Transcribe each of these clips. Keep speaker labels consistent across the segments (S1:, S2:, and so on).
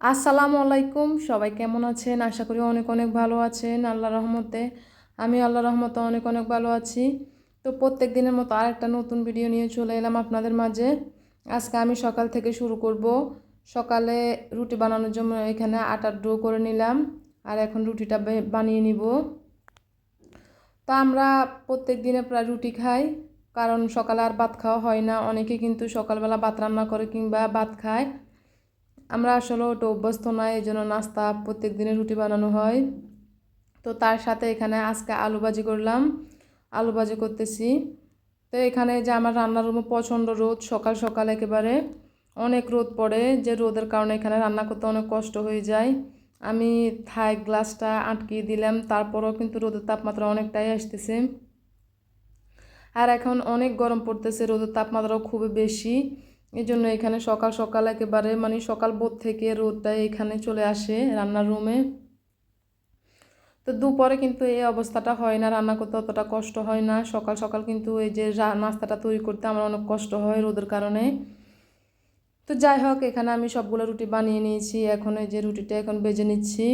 S1: আসসালামু আলাইকুম। সবাই কেমন আছেন? আশা করি অনেক অনেক ভালো আছেন আল্লাহ রহমতে। আমি আল্লাহ রহমতে অনেক অনেক ভালো আছি। তো প্রত্যেক দিনের মতো আরেকটা নতুন ভিডিও নিয়ে চলে এলাম আপনাদের মাঝে। আজকে আমি সকাল থেকে শুরু করব। সকালে রুটি বানানোর জন্য এখানে আটার ডো করে নিলাম আর এখন রুটিটা বানিয়ে নিব। তা আমরা প্রত্যেক দিনে প্রায় রুটি খাই, কারণ সকালে আর ভাত খাওয়া হয় না। অনেকে কিন্তু সকালবেলা ভাত রান্না করে কিংবা ভাত খায়। আমরা আসলে ওটা অভ্যস্ত নয়, এই জন্য নাস্তা প্রত্যেক দিনে রুটি বানানো হয়। তো তার সাথে এখানে আজকে আলু ভাজি করলাম, আলু ভাজি করতেছি। তো এখানে যে আমার রান্নার রুমে প্রচণ্ড রোদ, সকাল সকাল একেবারে অনেক রোদ পড়ে, যে রোদের কারণে এখানে রান্না করতে অনেক কষ্ট হয়ে যায়। আমি থাই গ্লাসটা আটকিয়ে দিলাম, তারপরেও কিন্তু রোদের তাপমাত্রা অনেকটাই আসতেছে। আর এখন অনেক গরম পড়তেছে, রোদের তাপমাত্রাও খুবই বেশি। এই জন্য এখানে সকাল সকাল একেবারে মানে সকাল বোধ থেকে রোদটা এখানে চলে আসে রান্নার রুমে। তো দুপুরে কিন্তু এই অবস্থাটা হয় না, রান্না করতে অতটা কষ্ট হয় না। সকাল সকাল কিন্তু এই যে নাস্তাটা তৈরি করতে আমার অনেক কষ্ট হয় রোদের কারণে। তো যাই হোক, এখানে আমি সবগুলো রুটি বানিয়ে নিয়েছি। এখন এই যে রুটিটা এখন বেজে নিচ্ছি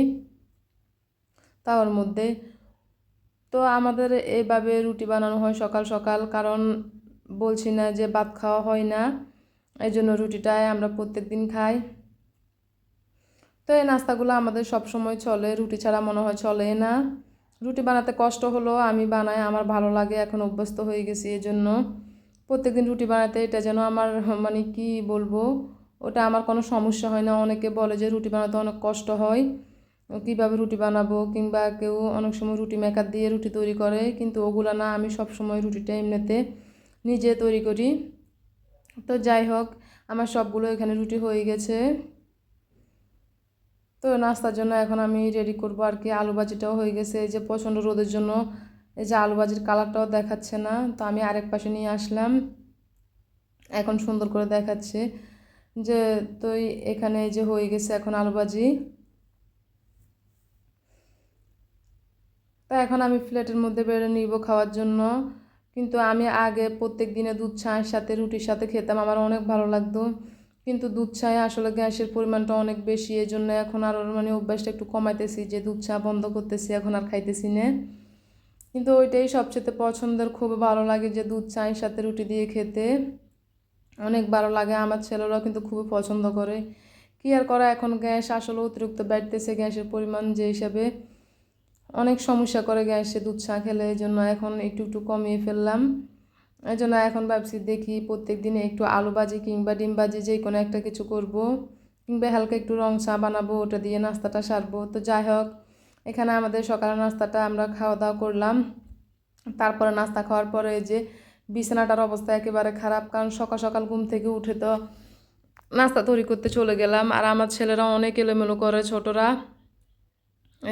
S1: তাওয়ার মধ্যে। তো আমাদের এইভাবে রুটি বানানো হয় সকাল সকাল, কারণ বলছি না যে ভাত খাওয়া হয় না। এই জন্য রুটিটাই আমরা প্রত্যেক দিন খাই। তো এই নাস্তাগুলো আমাদের সব সময় চলে, রুটি ছাড়া মনে হয় চলে না। রুটি বানাতে কষ্ট হলো, আমি বানাই, আমার ভালো লাগে, এখন অভ্যস্ত হয়ে গেছি এই জন্য প্রত্যেকদিন রুটি বানাতে এটা যেন আমার মানে কি বলব, ওটা আমার কোনো সমস্যা হয় না। অনেকে বলে যে রুটি বানাতে অনেক কষ্ট হয়, কীভাবে রুটি বানাবো? কিংবা কেউ অনেক সময় রুটি মেকার দিয়ে রুটি তৈরি করে, কিন্তু ওগুলো না, আমি সব সময় রুটিটা এমনিতে নিজে তৈরি করি। তো যাই হোক, আমার সবগুলো এখানে রুটি হয়ে গেছে। তো নাস্তার জন্য এখন আমি রেডি করব আর কি আলু ভাজিটাও হয়ে গেছে। এই যে প্রচণ্ড রোদের জন্য এই যে আলু ভাজির কালারটাও দেখাচ্ছে না। তো আমি আরেক পাশে নিয়ে আসলাম। এখন সুন্দর করে দেখাচ্ছে যে, তো এখানে এই যে হয়ে গেছে এখন আলু ভাজি। তা এখন আমি প্লেটের মধ্যে বেড়ে নিব খাওয়ার জন্য। কিন্তু আমি আগে প্রত্যেক দিনে দুধ চায়ের সাথে, রুটির সাথে খেতাম, আমার অনেক ভালো লাগতো। কিন্তু দুধ চায়ে আসলে গ্যাসের পরিমাণটা অনেক বেশি এই জন্য এখন আরও মানে অভ্যাসটা একটু কমাইতেছি যে দুধ চা বন্ধ করতেছি, এখন আর খাইতেছি না। কিন্তু ওইটাই সবচেয়ে পছন্দের, খুব ভালো লাগে যে দুধ চায়ের সাথে রুটি দিয়ে খেতে। অনেক ভালো লাগে, আমার ছেলেরাও কিন্তু খুবই পছন্দ করে। কি আর করা, এখন গ্যাস আসলে অতিরিক্ত বাড়তেছে, গ্যাসের পরিমাণ যে হিসাবে। অনেক সমস্যা করে গ্যাসে দুধ চা খেলে, এই জন্য এখন একটু একটু কমিয়ে ফেললাম। এই জন্য এখন ভাবছি দেখি প্রত্যেক দিনে একটু আলু ভাজি কিংবা ডিম ভাজি যে কোনো একটা কিছু করব, কিংবা হালকা একটু রং চা বানাবো, ওটা দিয়ে নাস্তাটা সারবো। তো যাই হোক, এখানে আমাদের সকালের নাস্তাটা আমরা খাওয়া দাওয়া করলাম। তারপরে নাস্তা খাওয়ার পরে যে বিছানাটার অবস্থা একেবারে খারাপ, কারণ সকাল সকাল ঘুম থেকে উঠে তো নাস্তা তৈরি করতে চলে গেলাম। আর আমার ছেলেরা অনেক এলোমেলো করে, ছোটরা।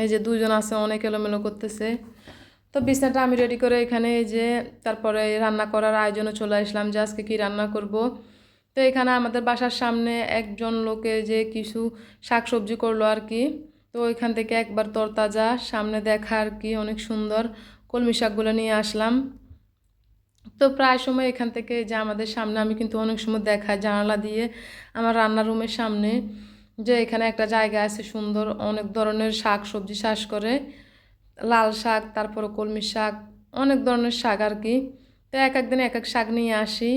S1: এই যে দুজন আছে, অনেক এলোমেলো করতেছে। তো বিছনাটা আমি রেডি করে এখানে এই যে তারপরে রান্না করার আয়োজনে চলে আসলাম যে আজকে কী রান্না করব। তো এখানে আমাদের বাসার সামনে একজন লোকে যে কিছু শাক সবজি করল আর কি, তো ওইখান থেকে একবার তরতাজা সামনে দেখা আর কি, অনেক সুন্দর কলমি শাকগুলো নিয়ে আসলাম। তো প্রায় সময় এখান থেকে যে আমাদের সামনে, আমি কিন্তু অনেক সময় দেখা জানালা দিয়ে আমার রান্নার রুমের সামনে। যে এখানে একটা জায়গা আছে সুন্দর, অনেক ধরনের শাক সবজি চাষ করে, লাল শাক, তারপরে কলমি শাক, অনেক ধরনের শাক আর কি। তো এক একদিন এক এক শাক নিয়ে আসি,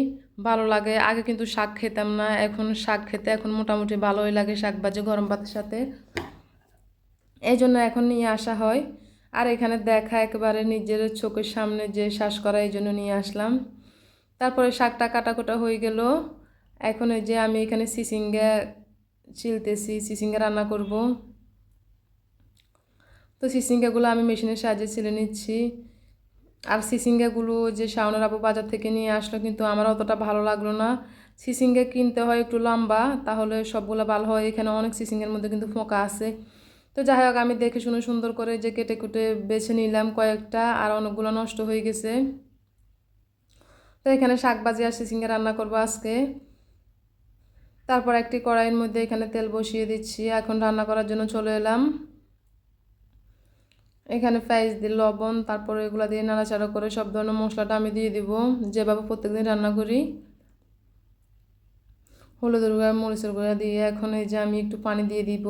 S1: ভালো লাগে। আগে কিন্তু শাক খেতাম না, এখন শাক খেতে এখন মোটামুটি ভালোই লাগে শাক বাজে গরম ভাতের সাথে। এই জন্য এখন নিয়ে আসা হয়। আর এখানে দেখা একেবারে নিজের চোখের সামনে যে শ্বাস করা, এই জন্য নিয়ে আসলাম। তারপরে শাকটা কাটাকুটা হয়ে গেল। এখন এই যে আমি এখানে সিসিঙ্গা চিলতেছি সিসিঙ্গা রান্না করব। তো সিসিঙ্গাগুলো আমি মেশিনের সাহায্যে ছিলে নিচ্ছি। আর সিসিঙ্গাগুলো যে শাওনের আবু বাজার থেকে নিয়ে আসলো কিন্তু আমার অতটা ভালো লাগল না। সিসিঙ্গা কিনতে হয় একটু লম্বা, তাহলে সবগুলো ভালো হয়। এখানে অনেক সিসিঙ্গের মধ্যে কিন্তু ফোঁকা আছে। তো যাই হোক, আমি দেখে শুনে সুন্দর করে যে কেটে কুটে বেছে নিলাম কয়েকটা, আর অনেকগুলো নষ্ট হয়ে গেছে। তো এখানে শাক ভাজি আর সিসিঙ্গা রান্না করব আজকে। তারপর একটি কড়াইয়ের মধ্যে এখানে তেল বসিয়ে দিচ্ছি। এখন রান্না করার জন্য চলে এলাম। এখানে পেঁয়াজ দিয়ে লবণ, তারপরে এগুলো দিয়ে নাড়াচাড়া করে সব ধরনের মশলাটা আমি দিয়ে দিব। যেভাবে প্রত্যেকদিন রান্না করি। হলুদের গুঁড়া, মরিচের গুঁড়া দিয়ে এখন এই যে আমি একটু পানি দিয়ে দিব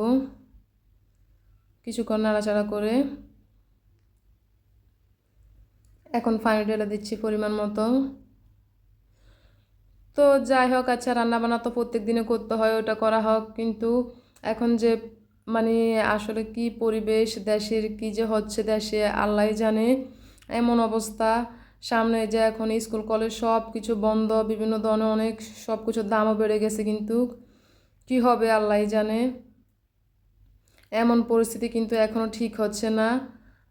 S1: কিছুক্ষণ নাড়াচাড়া করে। এখন পানি ঢেলে দিচ্ছি পরিমাণ মতো। তো যাই হোক আচ্ছা রান্নাবান্না তো প্রত্যেক দিনে করতে হয়, ওটা করা হোক, কিন্তু এখন যে মানে আসলে কি পরিবেশ দেশের, কি যে হচ্ছে দেশে, আল্লাহ জানে, এমন অবস্থা। সামনে যে এখন স্কুল, কলেজ সব কিছু বন্ধ, বিভিন্ন ধরনের অনেক সব কিছুর দামও বেড়ে গেছে, কিন্তু কি হবে, আল্লাহ জানে। এমন পরিস্থিতি কিন্তু এখনও ঠিক হচ্ছে না।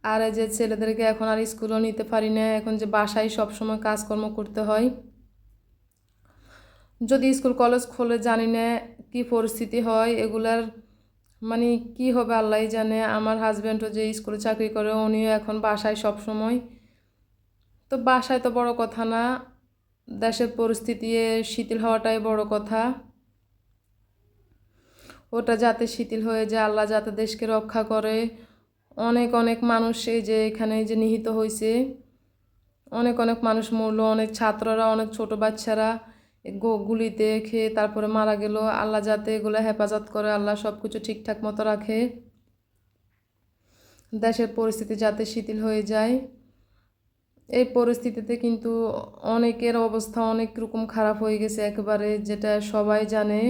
S1: আর যে ছেলেদেরকে এখন আর স্কুলও নিতে পারি না, এখন যে বাসায় সবসময় কাজকর্ম করতে হয়। যদি স্কুল, কলেজ খোলে জানি না কী পরিস্থিতি হয়, এগুলার মানে কি হবে আল্লাহ জানে। আমার হাজব্যান্ডও যে স্কুলে চাকরি করে, উনিও এখন বাসায় সব সময় তো বাসায় তো বড় কথা না, দেশের পরিস্থিতি শিথিল হওয়াটাই বড় কথা। ওটা যাতে শিথিল হয়ে যায়, আল্লাহ যাতে দেশকে রক্ষা করে। অনেক অনেক মানুষ এই যে এখানে যে নিহিত হয়েছে অনেক অনেক মানুষ মরলো, অনেক ছাত্ররা, অনেক ছোট বাচ্চারা। গুলিতে খেয়ে তারপরে মারা গেল। আল্লাহ যাতে এগুলো হেফাজত করে, আল্লাহ সব কিছু ঠিকঠাক মতো রাখে। দেশের পরিস্থিতি যাতে শিথিল হয়ে যায়। এই পরিস্থিতিতে কিন্তু অনেকের অবস্থা অনেক রকম খারাপ হয়ে গেছে একেবারে, যেটা সবাই জানে।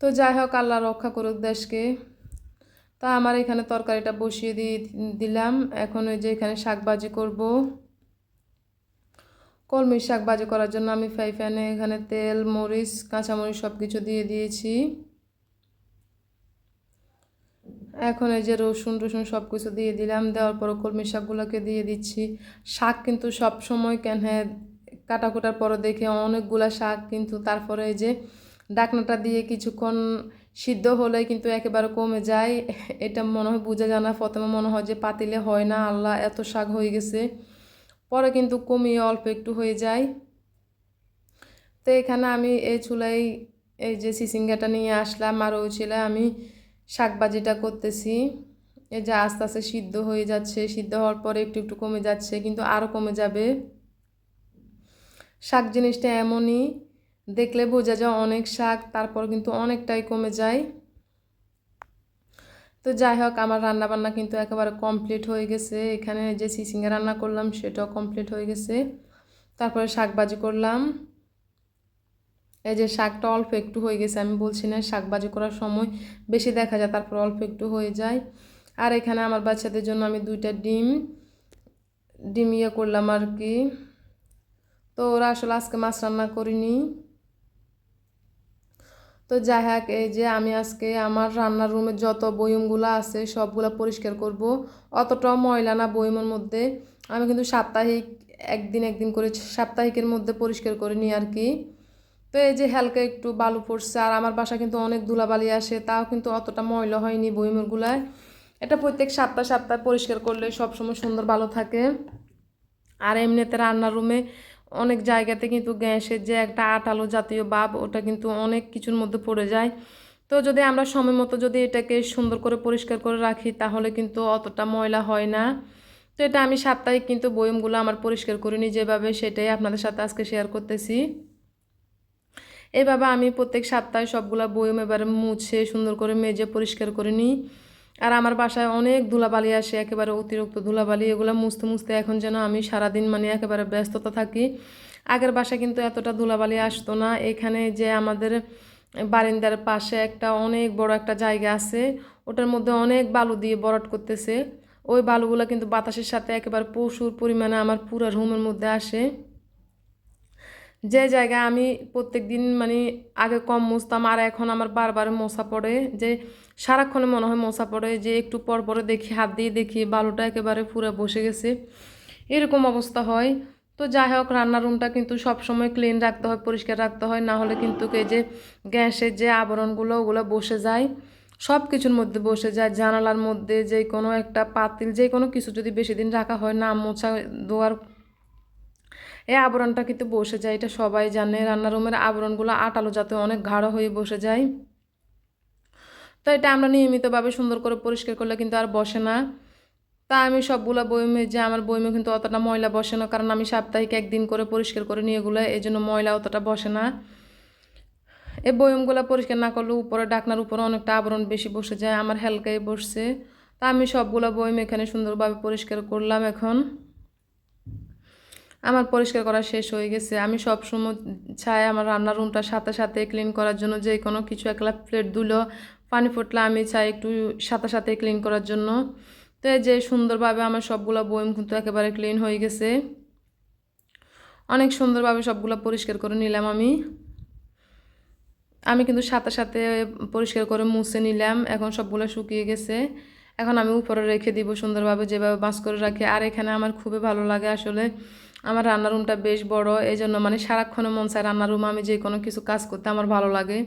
S1: তো যাই হোক, আল্লাহ রক্ষা করুক দেশকে। তা আমার এখানে তরকারিটা বসিয়ে দিয়ে দিলাম। এখন ওই যে এখানে শাকবাজি করব। কলমির শাক বাজি করার জন্য আমি ফ্রাই প্যানে এখানে তেল, মরিচ, কাঁচামরিচ সব কিছু দিয়ে দিয়েছি। এখন এই যে রসুন রসুন সব কিছু দিয়ে দিলাম, দেওয়ার পর কলমি শাকগুলোকে দিয়ে দিচ্ছি। শাক কিন্তু সব সময় কেন হ্যাঁ কাটা কুটার পরে দেখে অনেকগুলা শাক, কিন্তু তারপরে এই যে ডাকনাটা দিয়ে কিছুক্ষণ সিদ্ধ হলে কিন্তু একেবারে কমে যায়। এটা মনে হয় বোঝা যায় না, প্রথমে মনে হয় যে পাতিলে হয় না, আল্লাহ এত শাক হয়ে গেছে। পরে কিন্তু কমিয়ে অল্প একটু হয়ে যায়। তো এখানে আমি এই চুলাই, এই যে সিসিঙ্গাটা নিয়ে আসলাম আর ওই চুলায় আমি শাকবাজিটা করতেছি। এই যে আস্তে আস্তে সিদ্ধ হয়ে যাচ্ছে, সিদ্ধ হওয়ার পরে একটু একটু কমে যাচ্ছে, কিন্তু আরও কমে যাবে। শাক জিনিসটা এমনই, দেখলে বোঝা যায় অনেক শাক, তারপর কিন্তু অনেকটাই কমে যায়। তো যাই হোক, আমার রান্না বান্না কিন্তু একেবারে কমপ্লিট হয়ে গেছে। এখানে যে সিসিঙ্গা রান্না করলাম, সেটাও কমপ্লিট হয়ে গেছে। তারপরে শাকবাজি করলাম। এই যে শাকটা অল্প একটু হয়ে গেছে, আমি বলছি না শাকবাজি করার সময় বেশি দেখা যায়, তারপর অল্প একটু হয়ে যায়। আর এখানে আমার বাচ্চাদের জন্য আমি দুইটা ডিম ডিম ইয়ে করলাম আর কি। তো ওরা আসলে আজকে মাছ রান্না করিনি। তো যাই হোক, এই যে আমি আজকে আমার রান্নার রুমে যত বয়মগুলো আছে, সবগুলো পরিষ্কার করব। অতটাও ময়লা না বয়মের মধ্যে। আমি কিন্তু সাপ্তাহিক, একদিন একদিন করে সাপ্তাহিকের মধ্যে পরিষ্কার করে নিই আর কি। তো এই যে হালকা একটু বালু পড়ছে, আর আমার বাসা কিন্তু অনেক ধুলাবালি আসে, তাও কিন্তু অতটা ময়লা হয়নি বইমেরগুলায় এটা প্রত্যেক সপ্তাহ সপ্তাহ পরিষ্কার করলে সবসময় সুন্দর ভালো থাকে। আর এমনিতে রান্নার রুমে অনেক জায়গাতে কিন্তু গ্যাসের যে একটা আটালো জাতীয় বাপ, ওটা কিন্তু অনেক কিছুর মধ্যে পড়ে যায়। তো যদি আমরা সময় মতো যদি এটাকে সুন্দর করে পরিষ্কার করে রাখি, তাহলে কিন্তু অতটা ময়লা হয় না। তো এটা আমি সাপ্তাহিক কিন্তু বয়মগুলো আমার পরিষ্কার করে নিই যেভাবে, সেটাই আপনাদের সাথে আজকে শেয়ার করতেছি। এভাবে আমি প্রত্যেক সপ্তাহে সবগুলা বয়ম এবারে মুছে সুন্দর করে মেজে পরিষ্কার করে নিই। আর আমার বাসায় অনেক ধুলাবালি আসে, একেবারে অতিরিক্ত ধুলাবালি, এগুলো মুছতে মুছতে এখন যেন আমি সারাদিন মানে একেবারে ব্যস্ততা থাকি। আগের বাসায় কিন্তু এতটা ধুলাবালি আসতো না, এখানে যে আমাদের বারিন্দার পাশে একটা অনেক বড় একটা জায়গা আছে, ওটার মধ্যে অনেক বালু দিয়ে বরট করতেছে। ওই বালুগুলো কিন্তু বাতাসের সাথে একেবারে প্রচুর পরিমাণে আমার পুরো রুমের মধ্যে আসে। যে জায়গায় আমি প্রত্যেক দিন মানে আগে কম মুছতাম, আর এখন আমার বারবার মশা পড়ে, যে সারাক্ষণে মনে হয় মশা পড়ে, যে একটু পর পরে দেখি, হাত দিয়ে দেখি, বালুটা একেবারে পুরো বসে গেছে। এরকম অবস্থা হয়। তো যাই হোক, রান্নার রুমটা কিন্তু সবসময় ক্লিন রাখতে হয়, পরিষ্কার রাখতে হয়, না হলে কিন্তু এই যে গ্যাসের যে আবরণগুলো, ওগুলো বসে যায়। সব কিছুর মধ্যে বসে যায়, জানালার মধ্যে যে কোনো একটা পাতিল, যে কোনো কিছু যদি বেশি দিন রাখা হয়, না মোছা দোয়ার এই আবরণটা কিন্তু বসে যায়, এটা সবাই জানে। রান্নার রুমের আবরণগুলো আটালো যাতে অনেক গাঢ় হয়ে বসে যায়। তো এটা আমরা নিয়মিতভাবে সুন্দর করে পরিষ্কার করলে কিন্তু আর বসে না। তা আমি সবগুলো বইমে যে আমার বইমে কিন্তু অতটা ময়লা বসে না, কারণ আমি সাপ্তাহিক একদিন করে পরিষ্কার করে নিয়ে এগুলো, এই জন্য ময়লা অতটা বসে না। এই বয়মগুলো পরিষ্কার না করলে উপরে, ডাকনার উপরে অনেকটা আবরণ বেশি বসে যায়, আমার হালকাই বসছে। তা আমি সবগুলো বয়ম এখানে সুন্দরভাবে পরিষ্কার করলাম এখন। আমার পরিষ্কার করা শেষ হয়ে গেছে। আমি সব সময় চাই আমার রান্নার রুমটা সাথে সাথে ক্লিন করার জন্য, যে কোনো কিছু একলা প্লেট ধুলো পানি ফুটলে আমি চাই একটু সাথে সাথে ক্লিন করার জন্য। তো যে সুন্দরভাবে আমার সবগুলো বয়ম কিন্তু একেবারে ক্লিন হয়ে গেছে। অনেক সুন্দরভাবে সবগুলো পরিষ্কার করে নিলাম আমি। আমি কিন্তু সাথে সাথে পরিষ্কার করে মুছে নিলাম, এখন সবগুলো শুকিয়ে গেছে। এখন আমি উপরে রেখে দিব সুন্দরভাবে যেভাবে বাঁশ করে রাখি। আর এখানে আমার খুবই ভালো লাগে আসলে। আমার রান্নার রুমটা বেশ বড় এই জন্য মানে সারাক্ষণে মন চায় রান্নার রুমে আমি যে কোনো কিছু কাজ করতে আমার ভালো লাগে।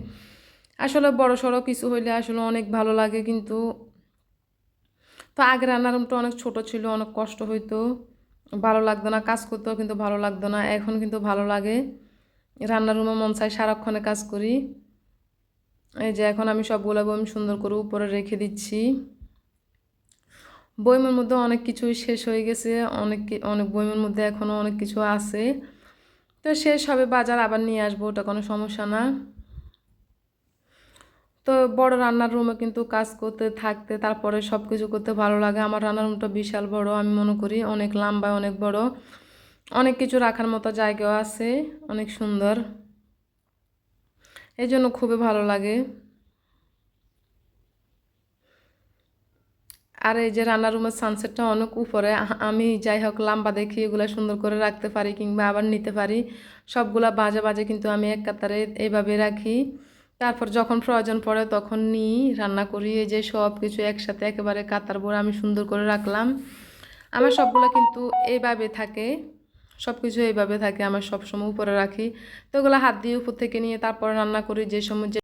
S1: আসলে বড় সড়ো কিছু হইলে আসলে অনেক ভালো লাগে, কিন্তু তো আগে রান্নার রুমটা অনেক ছোট ছিল, অনেক কষ্ট হইতো। ভালো লাগতো না, কাজ করতেও কিন্তু ভালো লাগতো না, এখন কিন্তু ভালো লাগে। রান্নার রুমে মন চায় সারাক্ষণে কাজ করি। এই যে এখন আমি সবগুলো আমি সুন্দর করে উপরে রেখে দিচ্ছি। বইমের মধ্যে অনেক কিছুই শেষ হয়ে গেছে, অনেক অনেক বইমের মধ্যে এখনও অনেক কিছু আছে। তো শেষ হবে, বাজার আবার নিয়ে আসব, ওটা কোনো সমস্যা না। তো বড় রান্নার রুমে কিন্তু কাজ করতে, থাকতে, তারপরে সব কিছু করতে ভালো লাগে। আমার রান্নার রুমটা বিশাল বড়, আমি মনে করি অনেক লম্বা, অনেক বড়। অনেক কিছু রাখার মতো জায়গাও আছে, অনেক সুন্দর। এই জন্য খুবই ভালো লাগে। আর এই যে রান্নার রুমের সানসেটটা অনেক উপরে আমি যাই হোক লাম্বা দেখি, এগুলো সুন্দর করে রাখতে পারি কিংবা আবার নিতে পারি। সবগুলা বাজে বাজে কিন্তু আমি এক কাতারে এইভাবে রাখি। তারপর যখন প্রয়োজন পড়ে তখন নিই, রান্না করি, এই যে সব কিছু একসাথে একেবারে কাতার বড় আমি সুন্দর করে রাখলাম। আমার সবগুলো কিন্তু এইভাবে থাকে সব কিছু এইভাবে থাকে, আমার সবসময় উপরে রাখি। তো ওগুলো হাত দিয়ে উপর থেকে নিয়ে তারপর রান্না করি, যে সময়